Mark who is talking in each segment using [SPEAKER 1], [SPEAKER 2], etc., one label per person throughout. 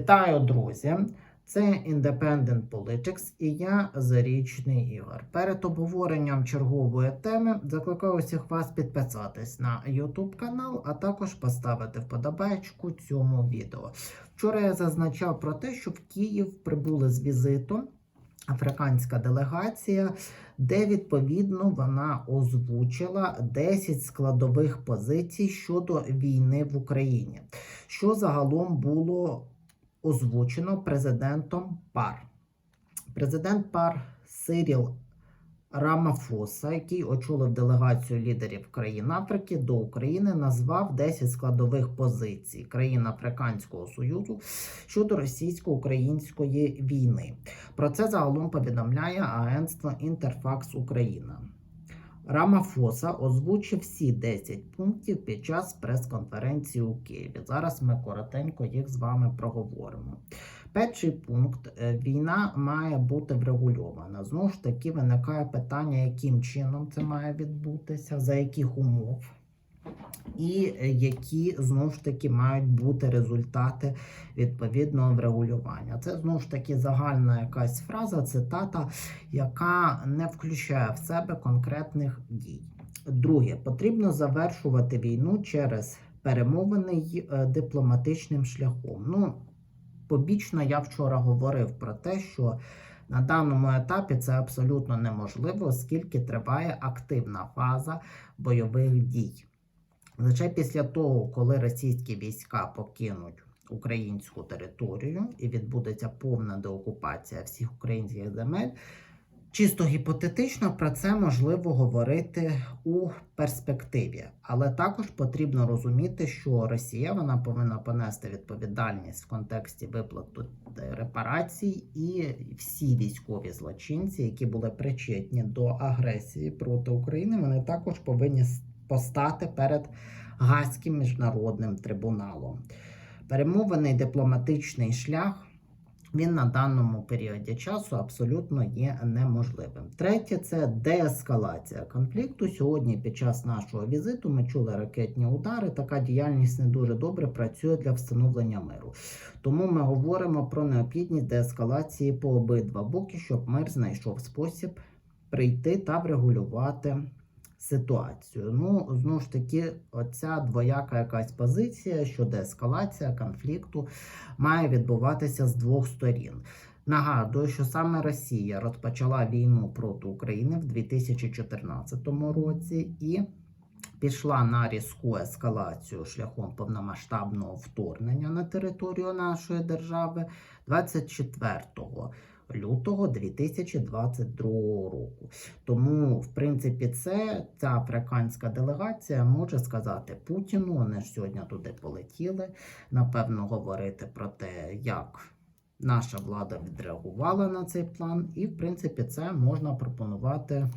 [SPEAKER 1] Вітаю, друзі! Це Independent Politics і я Зарічний Ігор. Перед обговоренням чергової теми закликаю усіх вас підписатись на YouTube канал, а також поставити вподобайку цьому відео. Вчора я зазначав про те, що в Київ прибули з візитом африканська делегація, де відповідно вона озвучила 10 складових позицій щодо війни в Україні, що загалом було озвучено президентом ПАР. Президент ПАР Сиріл Рамафоса, який очолив делегацію лідерів країн Африки до України, назвав 10 складових позицій країн Африканського Союзу щодо російсько-української війни. Про це загалом повідомляє агентство Інтерфакс Україна. Рамафоса озвучив всі 10 пунктів під час прес-конференції у Києві. Зараз ми коротенько їх з вами проговоримо. Перший пункт е, війна має бути врегульована. Знову ж таки, виникає питання, яким чином це має відбутися, за яких умов, і е, які знову ж таки мають бути результати відповідного врегулювання. Це знову ж таки загальна якась фраза, цитата, яка не включає в себе конкретних дій. Друге, потрібно завершувати війну через перемовини е, дипломатичним шляхом. Ну, побічно я вчора говорив про те, що на даному етапі це абсолютно неможливо, оскільки триває активна фаза бойових дій. Лише після того, коли російські війська покинуть українську територію і відбудеться повна деокупація всіх українських земель, чисто гіпотетично про це можливо говорити у перспективі. Але також потрібно розуміти, що Росія вона повинна понести відповідальність в контексті виплати репарацій, і всі військові злочинці, які були причетні до агресії проти України, вони також повинні постати перед Гаазьким міжнародним трибуналом. Перемовений дипломатичний шлях він на даному періоді часу абсолютно є неможливим. Третє це деескалація конфлікту. Сьогодні, під час нашого візиту, ми чули ракетні удари. Така діяльність не дуже добре працює для встановлення миру. Тому ми говоримо про необхідність деескалації по обидва боки, щоб мир знайшов спосіб прийти та врегулювати ситуацію. Ну, знову ж таки, оця двояка якась позиція щодо ескалація конфлікту має відбуватися з двох сторін. Нагадую, що саме Росія розпочала війну проти України в 2014 році і пішла на різку ескалацію шляхом повномасштабного вторгнення на територію нашої держави 24 лютого 2022 року. Тому, в принципі, це ця африканська делегація може сказати Путіну. Вони ж сьогодні туди полетіли. Напевно, говорити про те, як. Наша влада відреагувала на цей план, і, в принципі, це можна пропонувати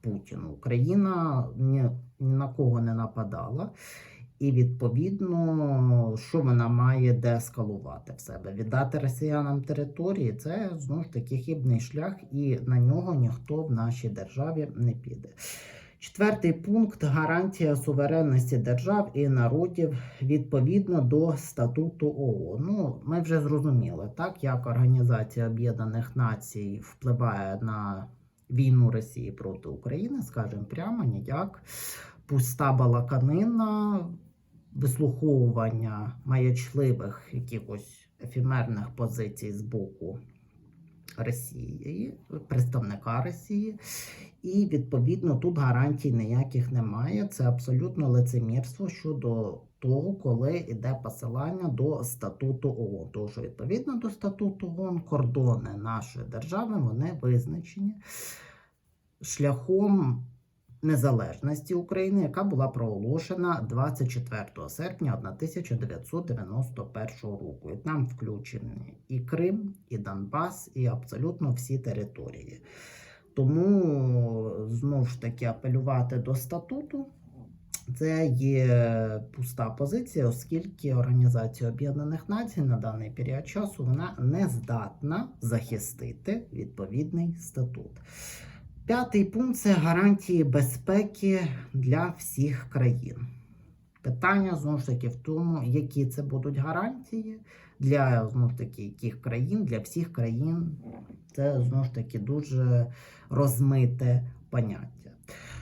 [SPEAKER 1] Путіну. Україна ні, ні на кого не нападала, і відповідно, що вона має деескалувати в себе. Віддати росіянам території це знову ж таки хибний шлях, і на нього ніхто в нашій державі не піде. Четвертий пункт гарантія суверенності держав і народів відповідно до статуту ООН. Ну, ми вже зрозуміли, так як Організація Об'єднаних Націй впливає на війну Росії проти України, скажімо прямо ніяк. Пуста балаканина, вислуховування маячливих якихось ефемерних позицій з боку Росії, представника Росії. І відповідно тут гарантій ніяких немає. Це абсолютно лицемірство щодо того, коли йде посилання до статуту ООН. Що відповідно до статуту ООН кордони нашої держави вони визначені шляхом незалежності України, яка була проголошена 24 серпня 1991 року. І там включені і Крим, і Донбас, і абсолютно всі території. Тому знову ж таки апелювати до статуту. Це є пуста позиція, оскільки Організація Об'єднаних Націй на даний період часу вона не здатна захистити відповідний статут. П'ятий пункт це гарантії безпеки для всіх країн. Питання знову ж таки в тому, які це будуть гарантії, для знову ж таки яких країн, для всіх країн це знову ж таки дуже розмите поняття.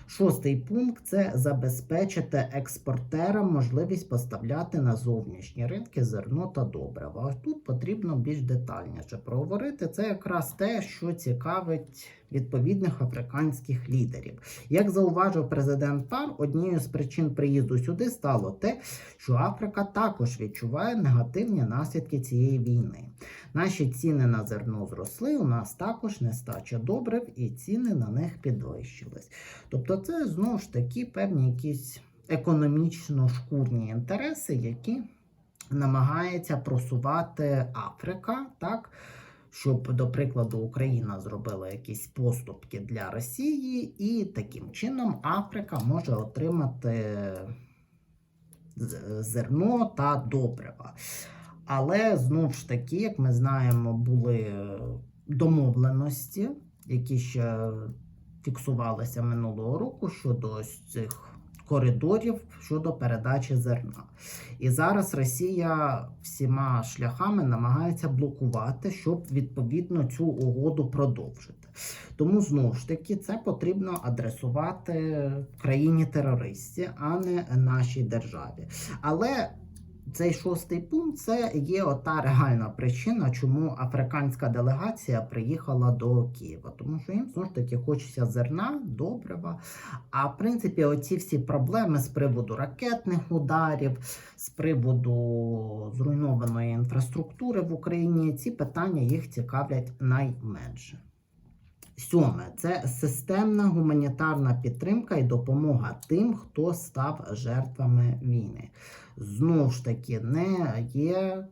[SPEAKER 1] Шостий пункт це забезпечити експортерам можливість поставляти на зовнішні ринки зерно та добрива. Ось тут потрібно більш детальніше проговорити. Це якраз те, що цікавить відповідних африканських лідерів. Як зауважив президент ФАР, однією з причин приїзду сюди стало те, що Африка також відчуває негативні наслідки цієї війни. Наші ціни на зерно зросли, у нас також нестача добрив, і ціни на них підвищились. Тобто, це знову ж таки певні якісь економічно-шкурні інтереси, які намагається просувати Африка, так? Щоб, до прикладу, Україна зробила якісь поступки для Росії, і таким чином Африка може отримати зерно та добрива. Але знову ж таки, як ми знаємо, були домовленості, які ще фіксувалися минулого року щодо цих коридорів щодо передачі зерна. І зараз Росія всіма шляхами намагається блокувати, щоб відповідно цю угоду продовжити. Тому знову ж таки це потрібно адресувати країні терористі, а не нашій державі. Але цей шостий пункт це є ота реальна причина, чому африканська делегація приїхала до Києва. Тому що їм знову ж таки хочеться зерна, добрива. А в принципі, оці всі проблеми з приводу ракетних ударів, з приводу зруйнованої інфраструктури в Україні, ці питання їх цікавлять найменше. Сьоме це системна гуманітарна підтримка і допомога тим, хто став жертвами війни. Знову ж таки, не є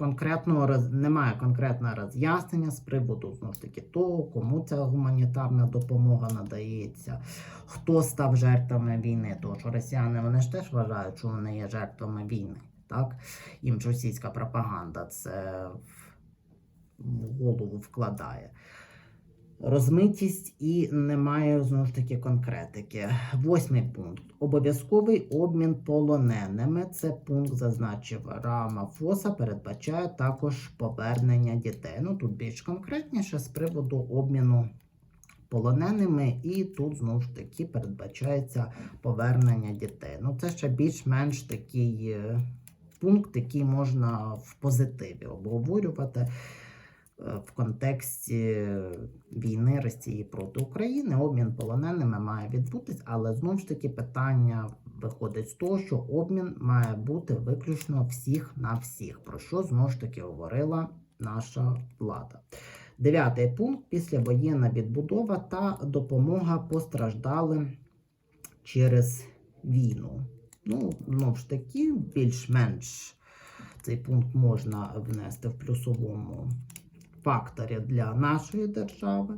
[SPEAKER 1] конкретного немає конкретного роз'яснення з приводу знову ж таки того, кому ця гуманітарна допомога надається, хто став жертвами війни. Тому що росіяни вони ж теж вважають, що вони є жертвами війни. Так? Їм російська пропаганда це в голову вкладає розмитість і немає знову ж таки конкретики. Восьмий пункт. Обов'язковий обмін полоненими. Це пункт зазначив Рамафоса, передбачає також повернення дітей. Ну тут більш конкретніше з приводу обміну полоненими, і тут знову ж таки передбачається повернення дітей. Ну це ще більш-менш такий е, пункт, який можна в позитиві обговорювати в контексті війни Росії проти України. Обмін полоненими має відбутись, але знову ж таки питання виходить з того, що обмін має бути виключно всіх на всіх, про що знову ж таки говорила наша влада. Дев'ятий пункт післявоєнна відбудова та допомога постраждалим через війну. Ну, знову ж таки, більш-менш цей пункт можна внести в плюсовому факторі для нашої держави.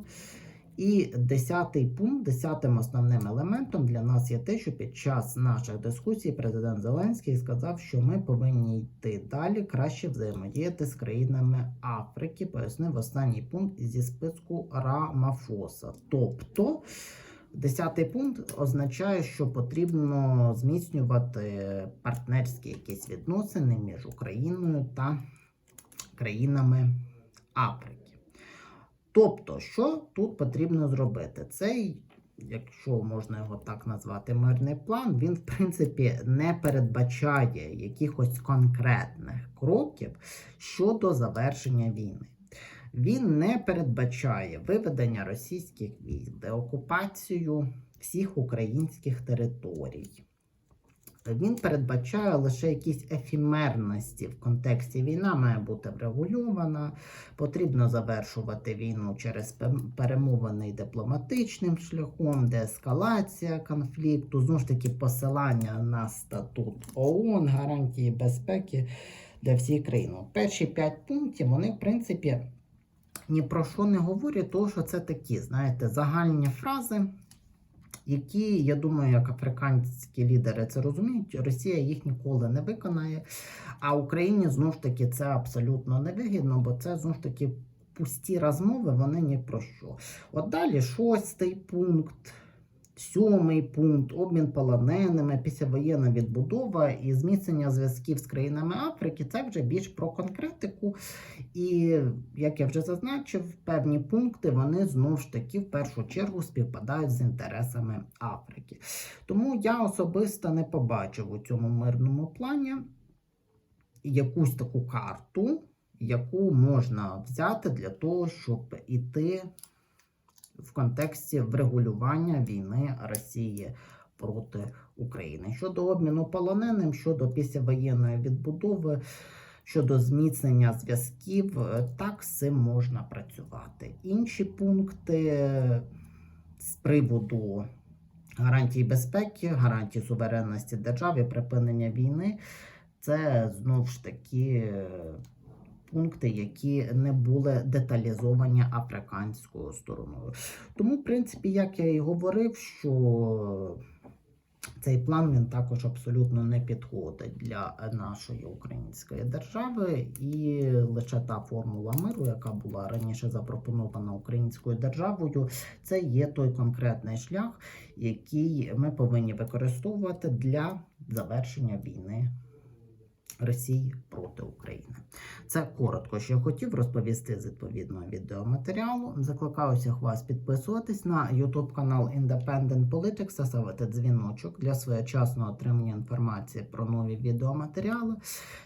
[SPEAKER 1] І десятий пункт, десятим основним елементом для нас є те, що під час наших дискусій президент Зеленський сказав, що ми повинні йти далі, краще взаємодіяти з країнами Африки, пояснив останній пункт зі списку Рамафоса. Тобто, десятий пункт означає, що потрібно зміцнювати партнерські якісь відносини між Україною та країнами Африки. Тобто, що тут потрібно зробити? Цей, якщо можна його так назвати, мирний план, він, в принципі, не передбачає якихось конкретних кроків щодо завершення війни. Він не передбачає виведення російських військ, деокупацію всіх українських територій. Він передбачає лише якісь ефімерності в контексті війна має бути врегульована. Потрібно завершувати війну через перемовини дипломатичним шляхом, деескалація конфлікту, знову ж таки посилання на статут ООН, гарантії безпеки для всіх країн. Перші п'ять пунктів вони, в принципі, ні про що не говорять, тому що це такі, знаєте, загальні фрази які, я думаю, як африканські лідери це розуміють, Росія їх ніколи не виконає. А Україні знову ж таки це абсолютно невигідно, бо це знову ж таки пусті розмови, вони ні про що. От далі шостий пункт. Сьомий пункт обмін полоненими, післявоєнна відбудова і зміцнення зв'язків з країнами Африки це вже більш про конкретику. І як я вже зазначив, певні пункти вони знову ж таки в першу чергу співпадають з інтересами Африки. Тому я особисто не побачив у цьому мирному плані якусь таку карту, яку можна взяти для того, щоб іти в контексті врегулювання війни Росії проти України. Щодо обміну полоненим, щодо післявоєнної відбудови, щодо зміцнення зв'язків, так з цим можна працювати. Інші пункти з приводу гарантій безпеки, гарантій суверенності держави, припинення війни, це знову ж таки. Пункти, які не були деталізовані африканською стороною. Тому, в принципі, як я і говорив, що цей план він також абсолютно не підходить для нашої української держави, і лише та формула миру, яка була раніше запропонована українською державою, це є той конкретний шлях, який ми повинні використовувати для завершення війни. Росії проти України. Це коротко, що я хотів розповісти з відповідного відеоматеріалу. Закликаю всіх вас підписуватись на YouTube канал Independent Politics та ставити дзвіночок для своєчасного отримання інформації про нові відеоматеріали.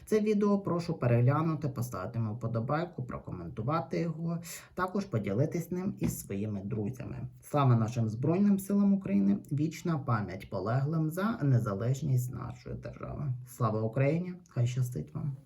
[SPEAKER 1] Це відео прошу переглянути, поставити йому вподобайку, прокоментувати його, також поділитись ним із своїми друзями. Слава нашим Збройним силам України! Вічна пам'ять полеглим за незалежність нашої держави. Слава Україні! Хай щастить вам!